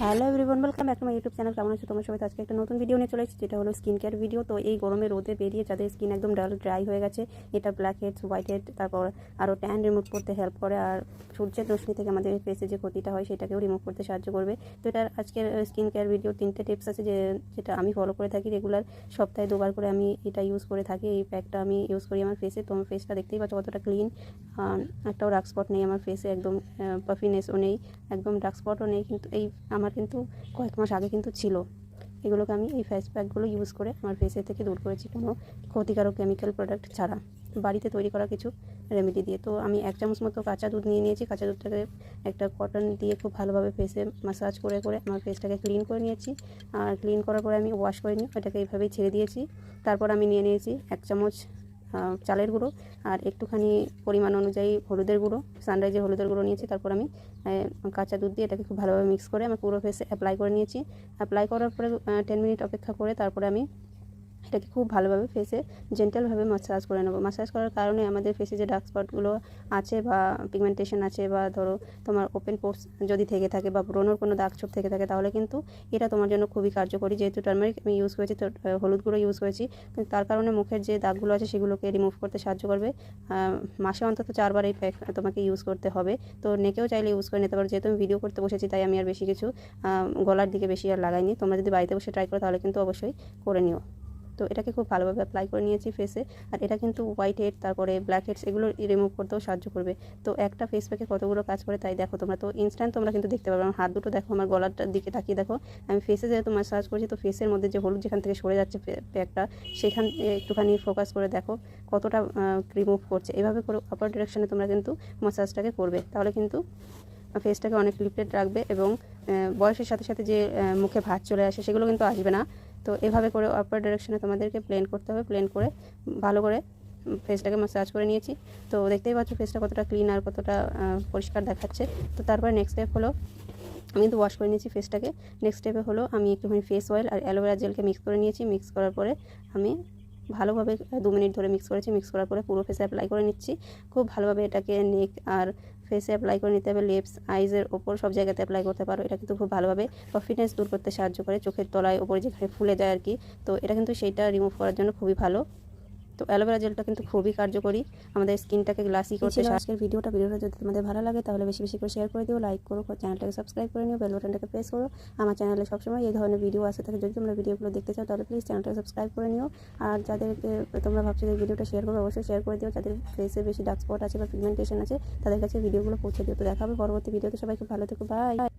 Hello everyone welcome back to my YouTube channel কেমন আছো তোমার সবাই? আজকে একটা নতুন ভিডিও নিয়ে চলে এসেছি, যেটা হলো স্কিন কেয়ার ভিডিও তো এই গরমে রোদে বেরিয়ে যাদের স্কিন একদম ডাল ড্রাই হয়ে গেছে, এটা ব্ল্যাক হেডস হোয়াইট হেড তারপর আরও ট্যান রিমুভ করতে হেল্প করে, আর সূর্যের রশ্মি থেকে আমাদের ফেসে যে ক্ষতিটা হয়, সেটাকেও রিমুভ করতে সাহায্য করবে। তো এটার আজকের স্কিন কেয়ার ভিডিও তিনটে টিপস আছে যে, যেটা আমি ফলো করে থাকি রেগুলার সপ্তাহে দুবার করে আমি এটা ইউজ করে থাকি, এই প্যাকটা আমি ইউজ করি আমার ফেসে তো আমার ফেসটা দেখতেই পাচ্ছ কতটা ক্লিন একটাও ডার্ক স্পট নেই আমার ফেসে একদম পাফিনেসও নেই, একদম ডার্ক স্পটও নেই। কিন্তু এই আমার কিন্তু কয়েক মাস আগে কিন্তু ছিল। এগুলোকে আমি এই ফেস প্যাকগুলো ইউজ করে আমার ফেসের থেকে দূর করেছি কোনো ক্ষতিকারক কেমিক্যাল প্রোডাক্ট ছাড়া। বাড়িতে তৈরি করা কিছু রেমেডি দিয়ে। তো আমি এক চামচ মতো কাঁচা দুধ নিয়ে নিয়েছি। কাঁচা দুধটাকে একটা কটন দিয়ে খুব ভালোভাবে ফেসে মাসাজ করে করে আমার ফেসটাকে ক্লিন করে নিয়েছি। আর ক্লিন করার পরে আমি ওয়াশ করে নিই ওটাকে এইভাবেই ছেড়ে দিয়েছি। তারপর আমি নিয়ে নিয়েছি এক চামচ চালের গুঁড়ো আর একটুখানি পরিমাণ অনুযায়ী হলুদের গুঁড়ো সানরাইজে হলুদের গুঁড়ো নিয়েছি, তারপর আমি কাঁচা দুধ দিয়ে এটাকে খুব ভালোভাবে মিক্স করে আমি পুরো ফেসে অ্যাপ্লাই করে নিয়েছি। অ্যাপ্লাই করার পরে টেন মিনিট অপেক্ষা করে তারপরে আমি এটাকে খুব ভালোভাবে ফেসে জেন্টালভাবে মাসাজ করে নেব। মাসাজ করার কারণে আমাদের ফেসে যে ডার্ক স্পটগুলো আছে বা পিগমেন্টেশন আছে বা ধরো তোমার ওপেন পোর্স যদি থেকে থাকে বা ব্রণর কোনো দাগ ছোপ থেকে থাকে, তাহলে কিন্তু এটা তোমার জন্য খুবই কার্যকরী। যেহেতু টার্মারিক আমি ইউজ করেছি, তো হলুদ গুঁড়ো ইউজ করেছি তার কারণে মুখের যে দাগগুলো আছে সেগুলোকে রিমুভ করতে সাহায্য করবে। মাসে অন্তত চারবার এই প্যাক তোমাকে ইউজ করতে হবে। তো নেকেও চাইলে ইউজ করে নিতে পারো। যেহেতু আমি ভিডিও করতে বসেছি, তাই আমি আর বেশি কিছু গলার দিকে বেশি আর লাগাইনি। তোমরা যদি বাড়িতে বসে ট্রাই করো, তাহলে কিন্তু অবশ্যই করে নিও। তো এটাকে খুব ভালোভাবে অ্যাপ্লাই করে নিয়েছি ফেসে আর এটা কিন্তু হোয়াইট হেড তারপরে ব্ল্যাক হেডস এগুলো রিমুভ করতেও সাহায্য করবে। তো একটা ফেস প্যাকে কতগুলো কাজ করে তাই দেখো তোমরা। তো ইনস্ট্যান্ট তোমরা কিন্তু দেখতে পারবে আমার হাত দুটো দেখো, আমার গলাটার দিকে তাকিয়ে দেখো। আমি ফেসে যেহেতু মাসাজ করছি, তো ফেসের মধ্যে যে হলুদ যেখান থেকে সরে যাচ্ছে প্যাকটা সেখান একটুখানি ফোকাস করে দেখো কতটা রিমুভ করছে। এভাবে করে আপার ডিরেকশনে তোমরা কিন্তু মাসাজটাকে করবে। তাহলে কিন্তু ফেসটাকে অনেক লিপটেড রাখবে এবং বয়সের সাথে সাথে যে মুখে ভাত চলে আসে, সেগুলো কিন্তু আসবে না। তো এভাবে করে আপার ডিরেকশনে তোমাদেরকে প্লেন করতে হবে প্লেন করে ভালো করে ফেসটাকে মাসাজ করে নিয়েছি। তো দেখতেই পাচ্ছ ফেসটা কতটা ক্লিন আর কতটা পরিষ্কার দেখাচ্ছে। তো তারপরে নেক্সট স্টেপ হলো, আমি কিন্তু ওয়াশ করে নিয়েছি ফেসটাকে নেক্সট স্টেপে হলো আমি একটুখানি ফেস অয়েল আর অ্যালোভেরা জেলকে মিক্স করে নিয়েছি। মিক্স করার পরে আমি ভালোভাবে দু মিনিট ধরে মিক্স করেছি। মিক্স করার পরে পুরো ফেসে অ্যাপ্লাই করে নিচ্ছি। খুব ভালোভাবে এটাকে নেক আর ফেসে অ্যাপ্লাই করে নিতে হবে লিপস আইজের ওপর সব জায়গাতে অ্যাপ্লাই করতে পারো। এটা কিন্তু খুব ভালোভাবে পারফিটনেস দূর করতে সাহায্য করে। চোখের তলায় ওপরে যেখানে ফুলে যায় আর কি। তো এটা কিন্তু সেইটা রিমুভ করার জন্য খুবই ভালো। তো অ্যালোভেরা জেলটা কিন্তু খুবই কার্যকরী। আমাদের স্কিনটাকে গ্লাসি করতে ছিল আজকের ভিডিওটা ভিডিওটা যদি তোমাদের ভালো লাগে তাহলে বেশি বেশি করে শেয়ার করে দিও লাইক করো চ্যানেলটাকে সাবস্ক্রাইব করে নিও বেল বাটনটাকে প্রেস করো। আমার চ্যানেলে সবসময় এই ধরনের ভিডিও আসে থাকে যদি তোমরা ভিডিওগুলো দেখতে চাও তাহলে প্লিজ চ্যানেলটাকে সাবস্ক্রাইব করে নিও। আর যাদেরকে তোমরা ভাবছ যে ভিডিওটা শেয়ার করবে অবশ্যই শেয়ার করে দিও। যাদের ফেসে বেশি ডার্ক স্পট আছে বা পিগমেন্টেশন আছে তাদের কাছে ভিডিওগুলো পৌঁছে দিও। তো দেখাবে পরবর্তী ভিডিওতে সবাইকে ভালো থেকো বাই